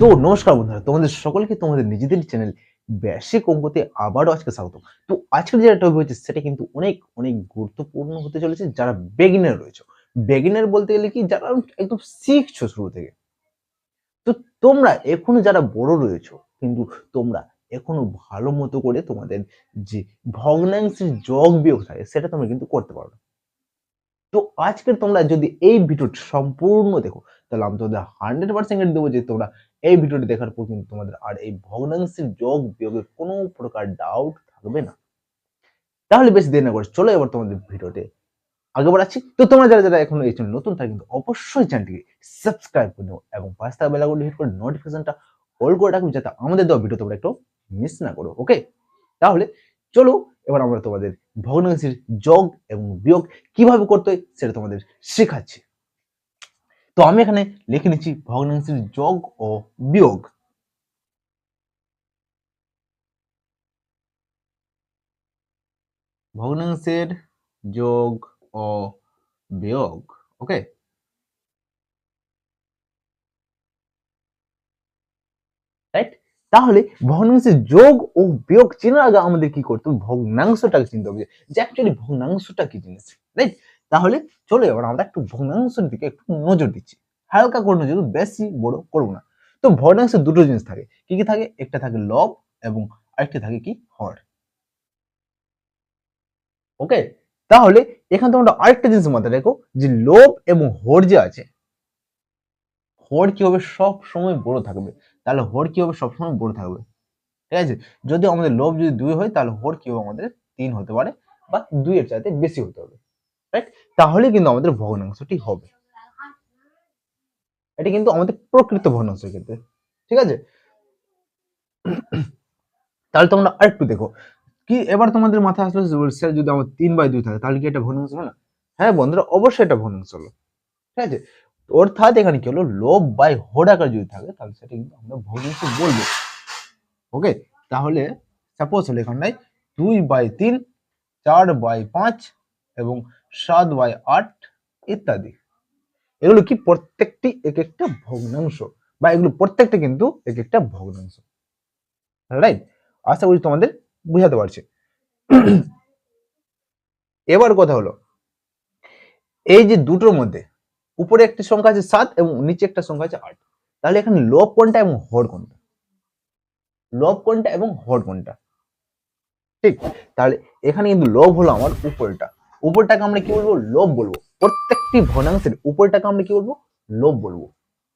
তো নমস্কার বন্ধুরা, তোমাদের সকলকে তোমাদের নিজেদের চ্যানেল বেসিক অঙ্কতে আবারও আজকে স্বাগত তো আজকের যে টপিক হচ্ছে, সেটা কিন্তু অনেক অনেক গুরুত্বপূর্ণ হতে চলেছে। যারা বেগিনার রয়েছে বেগিনার বলতে গেলে কি, যারা একদম শিখছো শুরু থেকে। তো তোমরা এখনও যারা বড় রয়েছো, কিন্তু তোমরা এখনও ভালো মতো করে তোমাদের যে ভগ্নাংশের যোগ বিয়োগ থাকে, সেটা তোমরা কিন্তু করতে পারো। তো আজকের তোমরা যদি এই ভিডিওটি সম্পূর্ণ দেখো তাহলে আমি তোমাদের হান্ড্রেড পার্সেন্ট দেবো যে তোমরা এই ভিডিওটি দেখার পর কিন্তু তোমাদের আর এই ভগ্নাংশের যোগ বিয়োগের কোনো প্রকার ডাউট থাকবে না। তাহলে বেশি দেরি না করে চলো এবার তোমাদের ভিডিওতে আগে বাড়াচ্ছি। তো তোমরা যারা যারা এখন এই চ্যানেল নতুন তারা কিন্তু অবশ্যই চ্যানেলটিকে সাবস্ক্রাইব করে নেব এবং পাঁচ বেলা করে হিট করে নোটিফিকেশনটা অল করে রাখবে যাতে আমাদের দেওয়া ভিডিও তোমরা একটু মিস না করো ওকে তাহলে চলো এবার আমরা তোমাদের ভগ্নাংশের যোগ এবং বিয়োগ কীভাবে করতে হয় সেটা তোমাদের শেখাচ্ছি। তো আমি এখানে লিখে নিচ্ছি ভগ্নাংশের যোগ ও বিয়োগ। ভগ্নাংশের যোগ ও বিয়োগ ওকে রাইট তাহলে ভগ্নাংশের যোগ ও বিয়োগ চেনার আগে আমাদের কি করতে হবে? ভগ্নাংশটাকে চিনতে হবে যে অ্যাকচুয়ালি ভগ্নাংশটা কি জিনিস? রাইট তাহলে চলো এবার আমরা একটু ভগ্নাংশের দিকে একটু নজর দিচ্ছি। হালকা করে নজর বেশি বড় করব না। তো ভগ্নাংশে দুটো জিনিস থাকে। কি কি থাকে? একটা থাকে লব এবং আরেকটা থাকে কি? হর। ওকে? তাহলে এখানে তোমরা আরেকটা জিনিস মাথায় রেখো, যে লোভ এবং হর যে আছে, হর কি হবে সব সময় বড় থাকবে? তাহলে হর কি হবে সবসময় বড় থাকবে? ঠিক আছে? যদি আমাদের লোভ যদি দুই হয়, তাহলে হর কি হবে আমাদের তিন হতে পারে বা দুইয়ের চাইতে বেশি হতে হবে? তাহলে কিন্তু আমাদের ভগ্নাংশটি হবে। এটা কিন্তু আমাদের প্রকৃত ভগ্নাংশের ক্ষেত্রে। ঠিক আছে? তাহলে তোমরা আরেকটু দেখো। কি, এবার তোমাদের মাথায় আসলো স্যার যদি আমার তিন বাই দুই থাকে, তাহলে কি এটা ভগ্নাংশ হলো? না হ্যাঁ বন্ধুরা, অবশ্যই এটা ভগ্নাংশ হলো। ঠিক আছে? অর্থাৎ এখানে কি হলো? লোভ বাই হোড আকার যদি থাকে, তাহলে সেটা কিন্তু আমরা ভগ্নাংশ বলব। ওকে তাহলে সাপোজ হলো এখানটায় দুই বাই তিন, চার বাই পাঁচ এবং সাত বাই আট ইত্যাদি। এগুলো কি প্রত্যেকটি এক একটা ভগ্নাংশ? বা এগুলো প্রত্যেকটা কিন্তু এক একটা ভগ্নাংশ। রাইট আশা করি তোমাদের বুঝাতে পারছি। এবার কথা হলো, এই যে দুটোর মধ্যে উপরে একটি সংখ্যা আছে সাত এবং নিচে একটা সংখ্যা আছে আট। তাহলে এখানে লোভ কোনটা এবং হর কোনটা? লব কোনটা এবং হর কোনটা? ঠিক? তাহলে এখানে কিন্তু লোভ হলো আমার উপরটা। উপরটাকে আমরা কি বলব? লোভ বলব। প্রত্যেকটি ভগ্নাংশের উপরটাকে আমরা কি বলব? লোভ বলব।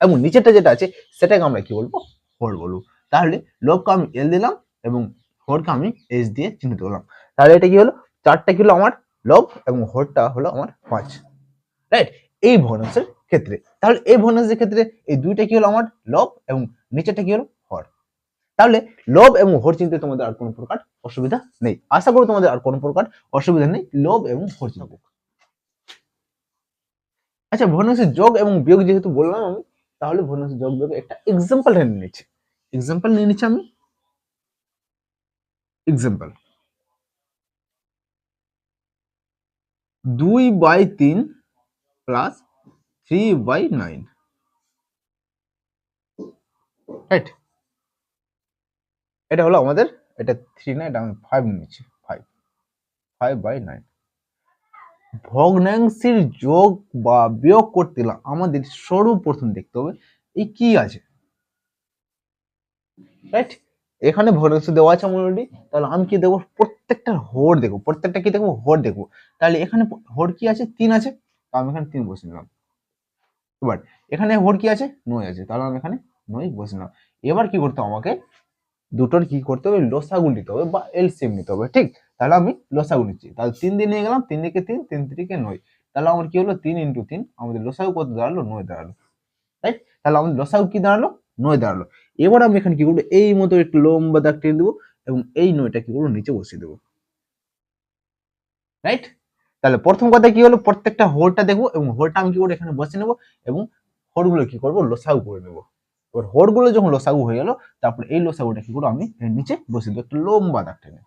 এবং নিচেরটা যেটা আছে, সেটাকে আমরা কি বলব? হর বলব। তাহলে লোভকে আমি এল দিলাম এবং হরকে আমি এস দিয়ে চিহ্নিত করলাম। তাহলে এটা কি হলো? চারটা কি হলো আমার? লোভ এবং হরটা হলো আমার পাঁচ। রাইট এই ভগ্নাংশের ক্ষেত্রে। তাহলে এই ভগ্নাংশের ক্ষেত্রে এই দুইটা কি হলো আমার? লোভ এবং নিচেরটা কি হলো? তাহলে লোভ এবং হর চিনতে তোমাদের আর কোনো প্রকার অসুবিধা নেই। আশা করি তোমাদের আর কোনো প্রকার অসুবিধা নেই, লোভ এবং হর চিনতে আচ্ছা ভগ্নাংশের যোগ এবং বিয়োগ যেহেতু বললাম আমি, তাহলে ভগ্নাংশের যোগ, বিয়োগ একটা এক্সাম্পল নিয়ে নিচ্ছি। এক্সাম্পল নিয়ে নিচ্ছি আমি। এক্সাম্পল দুই বাই তিন plus three by nine right এটা হলো আমাদের, এটা থ্রি না এটা আমি ফাইভ নিয়েছি ফাইভ ফাইভ বাই নাইন ভগ্নাংশের যোগ বা বিয়োগ করতে গেলে আমাদের সর্বপ্রথম দেখতে হবে, এই কি আছে? রাইট এখানে ভগ্নাংশ দেওয়া আছে অলরেডি তাহলে আমি কি দেখব প্রত্যেকটা হোর দেখব, প্রত্যেকটা কি দেখব? হোর দেখব। তাহলে এখানে হোর কি আছে? তিন আছে আমি এখানে তিন বসে নিলাম। এবার, এখানে হোর কি আছে? নয় আছে, তাহলে আমি এখানে নয় বসে নিলাম। এবার কি করতে আমাকে? দুটোর কি করতে হবে? লসাগু নিতে হবে বা এলসিএম নিতে হবে, ঠিক? তাহলে আমি লসাগু নিচ্ছি। তাহলে তিন দিন নিয়ে গেলাম, তিন দিকে তিন তিন দিকে নয়। তাহলে আমার কি হলো? তিন ইন্টু তিন, আমাদের লসাগু কত দাঁড়াল? নয় দাঁড়াল রাইট তাহলে আমাদের লসাগু কি দাঁড়াল? নয় দাঁড়াল। এবার আমি এখানে কি করব? এই মতো একটু লম্বা দাগ টেনে দেবো এবং এই নয়টা কি করব? নিচে বসিয়ে দেবো রাইট তাহলে প্রথম কথা কি হলো? প্রত্যেকটা হোলটা দেখব এবং হোলটা আমি কি করব এখানে বসে নেব এবং হোলগুলো কি করব? লসাগু করে নেব। এবার হোলগুলো যখন লসাগু হয়ে গেল, তারপর এই লসাগুটা কি করব আমি এর নিচে বসে দেবো একটা লম্বা দাগ টেনে।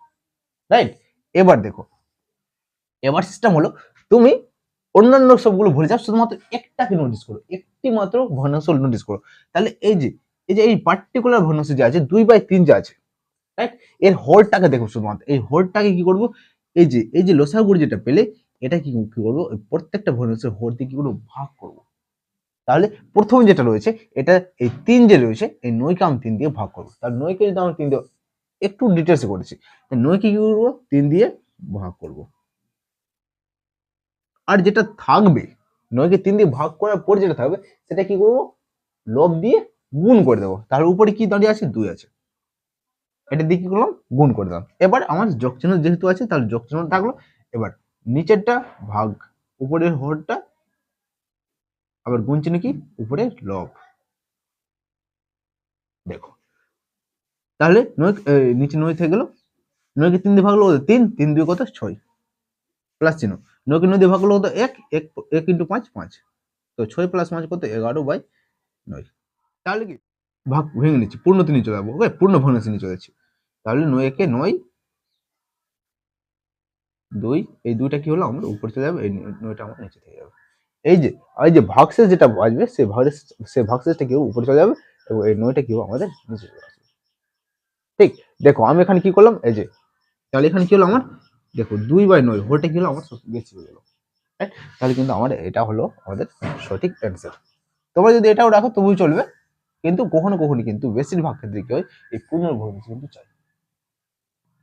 রাইট এবার দেখো, এবার সিস্টেম হলো, তুমি অন্যান্য সবগুলো ভুলে যাও, শুধুমাত্র একটাকে নোটিস করো, একটি মাত্র ভগ্নাংশ নোটিস করো। তাহলে এই যে এই যে এই পার্টিকুলার ভগ্নাংশ যে আছে, দুই বাই তিন যে আছে রাইট এর হরটাকে দেখো শুধুমাত্র, এই হরটাকে কি করব? এই যে এই যে লসাগুড়ি যেটা পেলে এটা কি করব? প্রত্যেকটা ভগ্নাংশের হর দিয়ে কি করব? ভাগ করব। তাহলে প্রথম যেটা রয়েছে, এটা এই তিন যে রয়েছে, এই নয়কে আমি তিন দিয়ে ভাগ করব। তাহলে নয়কে যদি আমরা তিন দিয়ে একটু ডিটেলসে করেছি নয়কে কি করব? তিন দিয়ে ভাগ করব। আর যেটা থাকবে নয়কে তিন দিয়ে ভাগ করার পর যেটা থাকবে, সেটা কি করব? লব দিয়ে গুণ করে দেবো। তার উপরে কি দাঁড়িয়ে আছে? দুই আছে। এটা দিয়ে কি করলাম? গুণ করে দিলাম। এবার আমার যোগ চিহ্ন যেহেতু আছে, তাহলে যোগ চিহ্ন থাকল। এবার নিচেরটা ভাগ, উপরের হরটা আবার গুণ চিহ্ন কি? উপরে লব। দেখো। তাহলে নয় নিচে নয় থেকে গেল। নয়কে তিন দিয়ে ভাগলো? তিন। তিন দুই কত? ছয়। প্লাস চিহ্ন। নয়কে নয় দিয়ে ভাগলো কত? এক। এক এক ইন্টু পাঁচ পাঁচ। তো ছয় প্লাস পাঁচ কত? এগারো বাই নয়। তাহলে কি? ভাগ ভেঙে নিচ্ছি। পূর্ণ তিনি চলে যাব। ওকে? পূর্ণ ভগ্নাংশে নিয়ে চলে যাচ্ছি। তাহলে নয় একে নয়, দুই, এই দুইটা কি হলো? আমার উপরে চলে যাবে। এই নয়টা আমার নিচে থেকে যাবে। এই যে এই যে ভাগশেষ যেটা বাজবে সেই ভাগশেষ সেই ভাগশেষটা কেউ উপরে চলে যাবে এবং এই নয়টা কেউ আমাদের নিচে চলে আসবে। ঠিক, দেখো আমি এখানে কি করলাম? এই যে, তাহলে এখানে কি হলো আমার? দেখো দুই বাই নয় হোলটা কি হলো? আমার বেশি হয়ে গেল? তাহলে কিন্তু আমার এটা হলো আমাদের সঠিক অ্যান্সার তোমরা যদি এটাও রাখো তবুই চলবে। কিন্তু কখনো কখনো কিন্তু বেশিরভাগ ক্ষেত্রে কি হয়? এই ভগ্নাংশ কিন্তু চাই।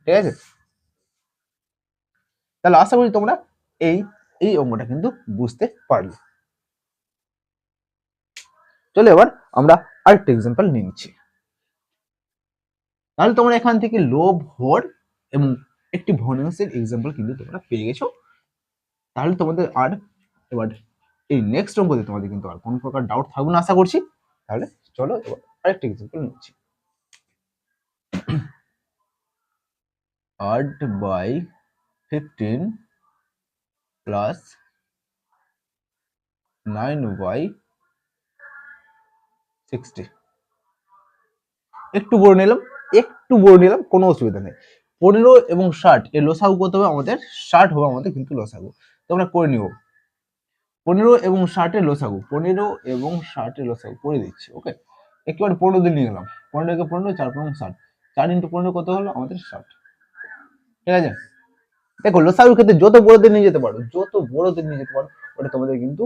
ঠিক আছে? তাহলে আশা করি তোমরা এই এই অঙ্গটা কিন্তু বুঝতে পারলে। চলো এবার আমরা আরেকটা এক্সাম্পল নিচ্ছি। তাহলে তোমরা এখান থেকে লোভ, হর এবং একটি ভগ্নাংশের এক্সাম্পল কিন্তু তোমরা পেয়ে গেছো। তাহলে তোমাদের আর এবার এই নেক্সট অঙ্কতে তোমাদের কিন্তু আর কোনো প্রকার ডাউট থাকবে না আশা করছি। তাহলে চলো এবার আরেকটা এক্সাম্পল নিচ্ছি। আট by fifteen plus nine by sixty. একটু বড় নিলাম, একটু বড় নিলাম, কোনো অসুবিধা নেই। পনেরো এবং ষাট, এর লসাগু কত হবে আমাদের? ষাট হবে আমাদের, কিন্তু লসাগু। তোমরা করে নিও পনেরো এবং ষাটের লসাগু, পনেরো এবং ষাটের লসাগু করে দিচ্ছি ওকে একেবারে পনেরো দিন নিয়ে গেলাম। পনেরো একে পনেরো, চার পনেরো, ষাট। চার ইন্টু পনেরো কত হলো? আমাদের ষাট। ঠিক আছে? দেখো লসাগুর ক্ষেত্রে যত বড় দিন নিয়ে যেতে পারো, যত বড় দিন নিয়ে যেতে পারো, ওটা তোমাদের কিন্তু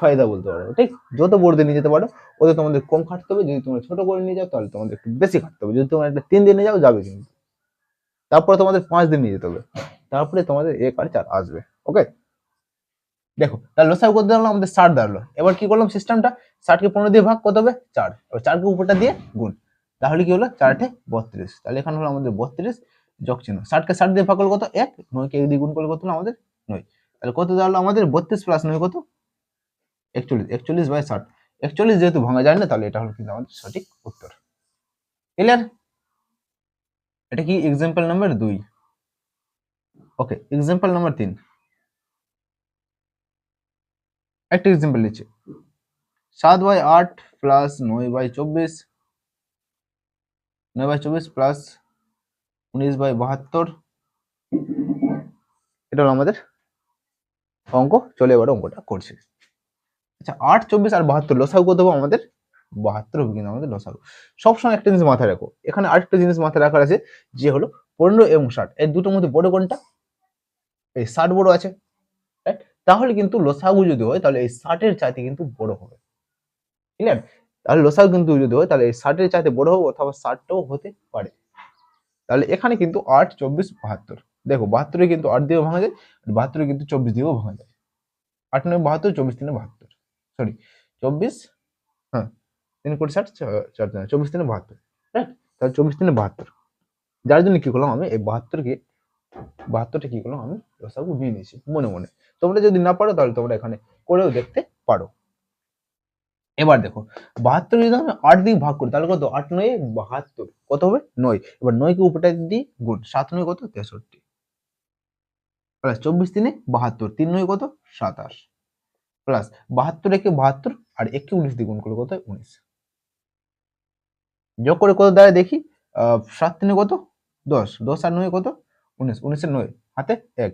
ফায়দা বলতে পারো, ঠিক? যত বড়দের নিয়ে যেতে পারো, ওদের তোমাদের কম খাটতে হবে। যদি তোমরা ছোট করে নিয়ে যাও, তাহলে তোমাদের একটু বেশি খাটতে হবে। যদি তোমরা একটা তিন দিনে যাও, যাবে কিন্তু। তারপরে তোমাদের পাঁচ দিন নিয়ে যেতে হবে। তারপরে তোমাদের এক আর চার আসবে, ওকে? দেখো, তাহলে লসাগু করতে দাঁড়াল আমাদের ষাট দাঁড়াল। এবার কি করলাম সিস্টেমটা ষাটকে পনেরো দিয়ে ভাগ কত হবে চার। এবার চারকে উপরটা দিয়ে গুণ। তাহলে কি হলো? চারটে বত্রিশ। তাহলে এখানে হলো আমাদের বত্রিশ। যোগ চিহ্ন। ষাটকে ষাট দিয়ে ভাগ করলে কত? এক। নয়কে এক দিয়ে গুণ করলে কত হলো? আমাদের নয়। তাহলে কত দাঁড়াল আমাদের বত্রিশ প্লাস নয় কত? একচল্লিশ। একচল্লিশ বাই ষাট। একচল্লিশ যেহেতু ভাঙা যায় না, তাহলে এটা হলো কিন্তু আমাদের সঠিক উত্তর। ক্লিয়ার এটা কি এক্সাম্পল নাম্বার দুই? ওকে এক্সাম্পল নাম্বার তিন। একটা এক্সাম্পল নিচ্ছে। সাত বাই আট প্লাস নয় বাই চব্বিশ। নয় বাই চব্বিশ প্লাস উনিশ বাই বাহাত্তর। এটা হলো আমাদের অঙ্ক। চলে এবার অঙ্কটা করছে। আচ্ছা আট, চব্বিশ আর বাহাত্তর, লসাগু কত হবে আমাদের? বাহাত্তর হবে কিন্তু আমাদের লসাগু। সবসময় একটা জিনিস মাথায় রাখো, এখানে আরেকটা জিনিস মাথায় রাখার আছে, যে হলো পনেরো এবং ষাট। এই দুটোর মধ্যে বড় কোনটা? এই ষাট বড় আছে? তাহলে কিন্তু লসাগু যদি হয়, তাহলে এই ষাটের চাইতে কিন্তু বড় হবে। ক্লিয়ার তাহলে লসাগু কিন্তু যদি হয়, তাহলে এই ষাটের চাইতে বড় হবে, অথবা ষাটটাও হতে পারে। তাহলে এখানে কিন্তু আট চব্বিশ বাহাত্তর। দেখো, বাহাত্তরে কিন্তু আট দিয়েও ভাঙা যায়, আর বাহাত্তরে কিন্তু চব্বিশ দিয়েও ভাঙা যায়। আট নয় বাহাত্তর, চব্বিশ তিনে বাহাত্তর। সরি চব্বিশ হ্যাঁ তিন কোটি ষাট চার চব্বিশ তিনে বাহাত্তর রাইট তাহলে চব্বিশ তিনে বাহাত্তর। যার জন্য কী করলাম আমি, এই বাহাত্তরকে, বাহাত্তরটা কী করলাম আমি লসাগু নিয়ে নিয়েছি মনে মনে। তোমরা যদি না পারো, তাহলে তোমরা এখানে করেও দেখতে পারো। এবার দেখো, বাহাত্তর যদি আমি আট দিয়ে ভাগ করি, তাহলে কত? আট নয়, বাহাত্তর। কত হবে? নয়। এবার নয়কে উপরটা দিই, গুণ সাত নয় কত? তেষট্টি। প্লাস চব্বিশ দিনে বাহাত্তর। তিন নয় কত? সাতাশ। প্লাস বাহাত্তর একে বাহাত্তর, আর একে উনিশ দিয়ে গুণ করলে কত উনিশ। যোগ করে কত দাঁড়ায় দেখি? সাত তিনে কত? দশ। দশ আর নয় কত? উনিশ। উনিশের নয়। হাতে এক।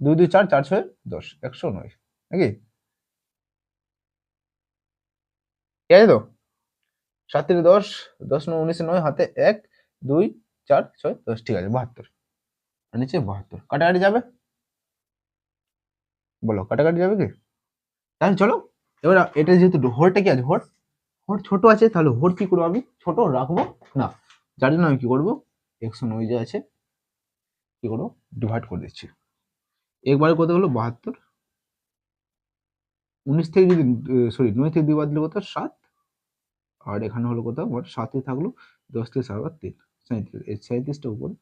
দুই দুই, চার চার, ছয়, দশ। একশো নয়। নাকি? ঠিক আছে তো সাত তিনে দশ দশ নয়, উনিশে নয়, হাতে এক, দুই, চার, ছয়, দশ, ঠিক আছে, বাহাত্তর। নিচে বাহাত্তর। কাটাকাটি যাবে? বলো, কাটাকাটি যাবে কি? তাহলে চলো, এবার এটা যেহেতু হোরটা কি আছে? হোর হোর ছোট আছে, তাহলে হোর কি করব আমি? ছোট রাখব? না, যার জন্য আমি কি করব? একশো নয় যে আছে, কি করব? ডিভাইড করে দিচ্ছি। একবারে কত হলো? বাহাত্তর। উনিশ থেকে যদি সরি নয় থেকে দুই বাদ দিলে কত? সাত। আর এখানে হলো কত? আমার সাতই থাকল দশ থেকে সাত আর তিন। সাঁত্রিশ এই সাঁত্রিশটা উপরে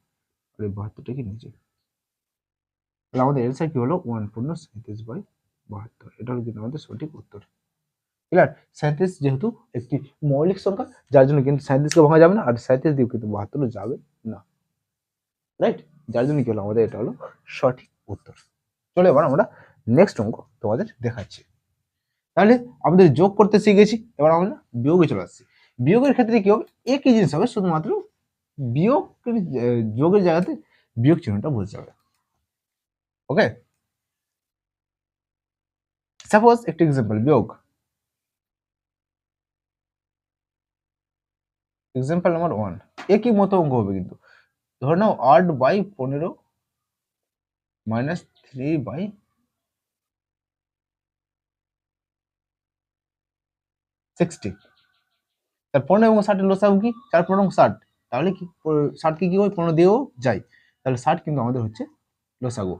আর এই বাহাত্তরটা কি নিচে। তাহলে আমাদের অ্যান্সার কি হলো? ওয়ান পূর্ণ সাঁত্রিশ বাই বাহাত্তর। এটা হলো কিন্তু আমাদের সঠিক উত্তর। ক্লিয়ার সাঁত্রিশ যেহেতু একটি মৌলিক সংখ্যা, যার জন্য কিন্তু সাঁত্রিশকে ভাঙা যাবে না, আর সাঁত্রিশ দিয়ে কিন্তু বাহাত্তর যাবে না। রাইট যার জন্য কি হলো? আমাদের এটা হলো সঠিক উত্তর। চলে এবার আমরা নেক্সট অঙ্ক তোমাদের দেখাচ্ছি। তাহলে আমাদের যোগ করতে শিখেছি, এবার আমরা বিয়োগে চলে আসছি। বিয়োগের ক্ষেত্রে কি হবে? একই জিনিস হবে, শুধুমাত্র বিয়োগ যোগের জায়গাতে বিয়োগ চিহ্নটা বসে হবে। ওকে সাপোজ একটি এক্সাম্পল বিয়োগ। এক্সাম্পল নাম্বার ওয়ান একই মতো অঙ্ক হবে কিন্তু। ধরে নাও, আট বাই পনেরো মাইনাস থ্রি বাই সিক্সটি তার পনেরো এবং ষাটের লোসাগু কি? চার পনেরো এবং ষাট। তাহলে কি? ষাটকে কি হয়? পনেরো দিয়েও যায়। তাহলে ষাট কিন্তু আমাদের হচ্ছে লোসাগু।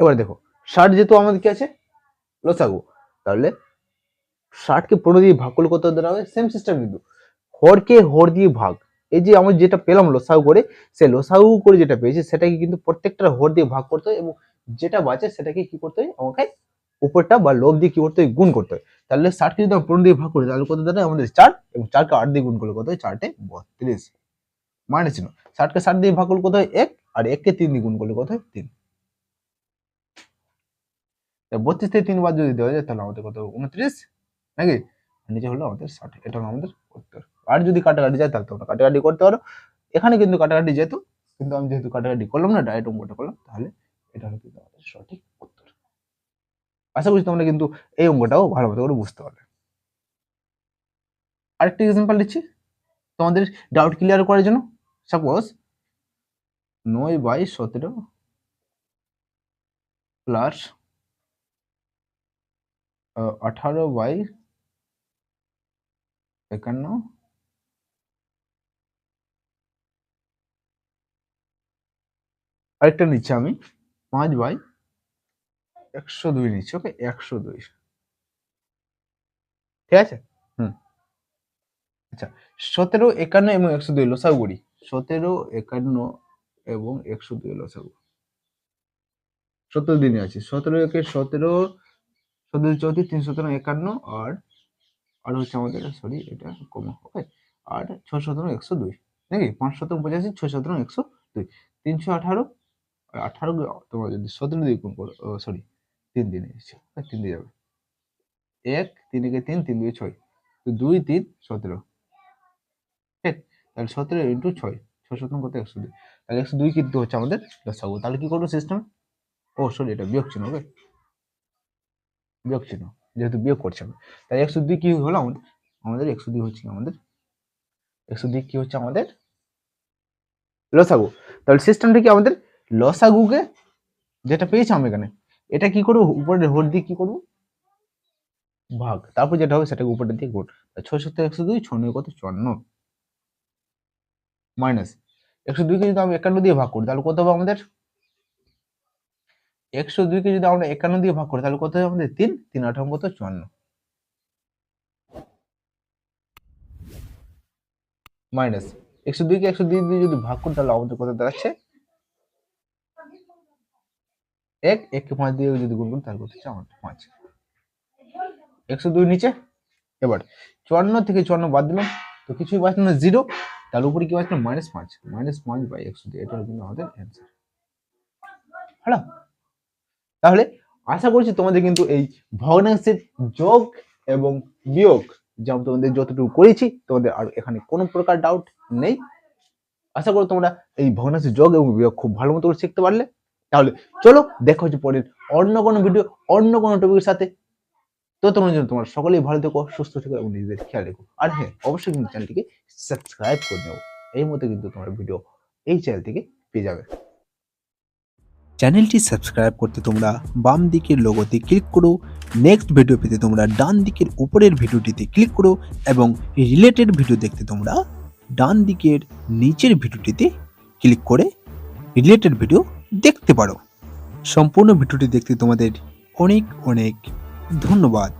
এবার দেখো, ষাট যেহেতু আমাদের কি আছে? লোসাগু। তাহলে ষাটকে পনেরো দিয়ে ভাগ করলে কত দেওয়া হবে সেম সিস্টেম কিন্তু। হরকে হর দিয়ে ভাগ। এই যে আমরা যেটা পেলাম লোসাগু করে, সে লোসাগু করে যেটা পেয়েছি, সেটাকে কিন্তু প্রত্যেকটা হর দিয়ে ভাগ করতে হয় এবং যেটা বাঁচে, সেটাকে কি করতে হয়? আমাকে উপরটা বা লোভ দিয়ে কি করতে হয়? গুণ করতে হয়। তাহলে ষাটকে যদি পনেরো দিয়ে ভাগ করি তাহলে কত দাঁড়ায় আমাদের চার এবং চারকে আট দিয়ে গুণ করলে কত হয়? চারটে বত্রিশ। মানে ছিল ষাটকে ষাট দিয়ে ভাগ করলে কত হয়? এক, আর এককে তিন দিয়ে গুণ করলে কত হয়? তিন। বত্রিশ থেকে তিন বার যদি দেওয়া যায়, তাহলে আমাদের কত উনত্রিশ? নাকি? নিচে হলো আমাদের ষাট। এটা হলো আমাদের উত্তর। আর যদি কাটাকাটি যায়, তাহলে তোমরা কাটাকাটি করতে পারো। এখানে কিন্তু কাটাকাটি যেত কিন্তু আমি যেহেতু কাটাকাটি করলাম না অঙ্কটা করলাম, তাহলে এটা হলো কিন্তু আমাদের সঠিক আশা করছি তোমরা কিন্তু এই অঙ্কটাও ভালো মতো করে বুঝতে পারবে। আরেকটা এক্সাম্পল দিচ্ছি। তোমাদের ডাউট ক্লিয়ার করার জন্য। সাপোজ নয় বাই সতেরো প্লাস আঠারো বাই একান্ন আরেকটা নিচ্ছি আমি, পাঁচ বাই একশো দুই নিচ্ছি ওকে? একশো দুই। ঠিক আছে? হুম। আচ্ছা সতেরো একান্ন এবং একশো দুই লসাগু করি। সতেরো একান্ন এবং একশো দুই লসাগু। সতেরো দিনে আছে সতেরো একে সতেরো সতেরো চৌত্রিশ তিন সতেরো একান্ন আর আর হচ্ছে আমাদের সরি এটা কমা ওকে? আর ছয় সতেরো একশো দুই। নাকি? পাঁচ সতেরো পঁচাশি ছয় সতেরো একশো দুই। তিনশো আঠারো আঠারো তোমার যদি সতেরো দিয়ে গুণ করো সরি তিন দিনে তিন দিয়ে যাবে। এক, তিন একে তিন তিন দিয়ে ছয়। তো দুই, তিন, সতেরো। ঠিক? তাহলে সতেরো ইন্টু ছয়। ছয় সতেরো কত? একশো দুই। তাহলে একশো দুই কিন্তু হচ্ছে আমাদের লসাগু তাহলে কি করব সিস্টেম ও সরি এটা বিয়োগ চিহ্ন ওকে বিয়োগ চিহ্ন, যেহেতু বিয়োগ করছে আমি তাই একশো দুই কি হলো আমাদের? আমাদের একশো দুই হচ্ছে আমাদের? একশো দুই কি হচ্ছে আমাদের? লসাগু। তাহলে সিস্টেমটা কি আমাদের? লসাগুকে যেটা পেয়েছি আমি এখানে এটা কি করব? উপরে হোর দিয়ে কি করব? ভাগ। তারপর যেটা হবে সেটাকে উপরে দিয়ে গুণ। ছয় সত্তর একশো দুই, ছ নয় কত? চুয়ান্ন। মাইনাস। একশো দুইকে যদি আমি একান্ন দিয়ে ভাগ করি, তাহলে কত হবে আমাদের? একশো দুইকে যদি আমরা একান্ন দিয়ে ভাগ করি, তাহলে কত হবে আমাদের? তিন। তিন আঠারো কত চুয়ান্ন। মাইনাস। একশো দুইকে একশো দুই দিয়ে যদি ভাগ করি, তাহলে আমাদের কত দাঁড়াচ্ছে? এক এককে পাঁচ দিয়ে যদি গুণ করি, তাহলে হচ্ছে? আমার পাঁচ। একশো দুই নিচে। এবার, চুয়ান্ন থেকে চুয়ান্ন বাদ দিলাম। তো কিছুই বাঁচলো না জিরো তার উপরে কি বাঁচলো? মাইনাস পাঁচ। মাইনাস পাঁচ বাই একশো দুই। এটা কিন্তু আমাদের অ্যান্সার হ্যালো তাহলে আশা করছি তোমাদের কিন্তু এই ভগ্নাংশের যোগ এবং বিয়োগ যেমন তোমাদের যতটুকু করেছি, তোমাদের আর এখানে কোনো প্রকার ডাউট নেই। আশা করি তোমরা এই ভগ্নাংশের যোগ এবং বিয়োগ খুব ভালো মতো করে শিখতে পারলে। তাহলে চলো দেখো হচ্ছে পরের অন্য কোনো ভিডিও অন্য কোনো টপিকের সাথে। তো তোমার জন্য তোমার সকলেই ভালো থেকো, সুস্থ থেকো এবং নিজেদের খেয়াল রেখো। আর হ্যাঁ অবশ্যই কিন্তু চ্যানেলটিকে সাবস্ক্রাইব করে নেব এই মতো কিন্তু তোমার ভিডিও এই চ্যানেল থেকে পেয়ে যাবে। চ্যানেলটি সাবস্ক্রাইব করতে তোমরা বাম দিকের লোগোতে ক্লিক করো নেক্সট ভিডিও পেতে তোমরা ডান দিকের উপরের ভিডিওটিতে ক্লিক করো এবং রিলেটেড ভিডিও দেখতে তোমরা ডান দিকের নিচের ভিডিওটিতে ক্লিক করে রিলেটেড ভিডিও দেখতে পারো। সম্পূর্ণ ভিডিওটি দেখতে তোমাদের অনেক অনেক ধন্যবাদ।